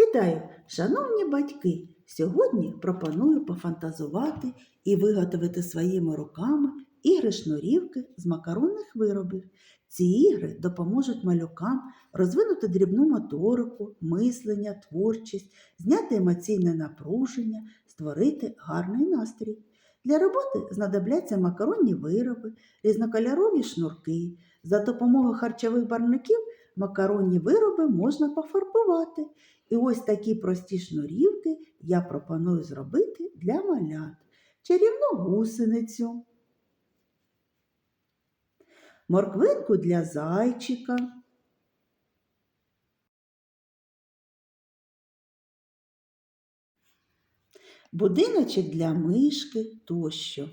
Вітаю, шановні батьки! Сьогодні пропоную пофантазувати і виготовити своїми руками ігри шнурівки з макаронних виробів. Ці ігри допоможуть малюкам розвинути дрібну моторику, мислення, творчість, зняти емоційне напруження, створити гарний настрій. Для роботи знадобляться макаронні вироби, різнокольорові шнурки. За допомогою харчових барвників макаронні вироби можна пофарбувати. І ось такі прості шнурівки я пропоную зробити для малят. Чарівну гусеницю, морквинку для зайчика, будиночок для мишки тощо.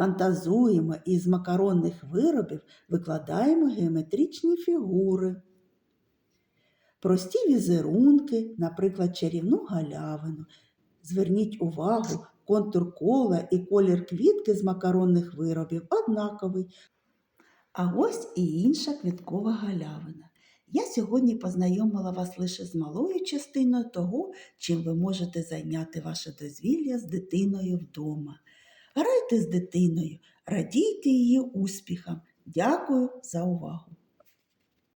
Фантазуємо і з макаронних виробів викладаємо геометричні фігури. Прості візерунки, наприклад, чарівну галявину. Зверніть увагу, контур кола і колір квітки з макаронних виробів однаковий. А ось і інша квіткова галявина. Я сьогодні познайомила вас лише з малою частиною того, чим ви можете зайняти ваше дозвілля з дитиною вдома. Грайте з дитиною, радійте її успіхам. Дякую за увагу!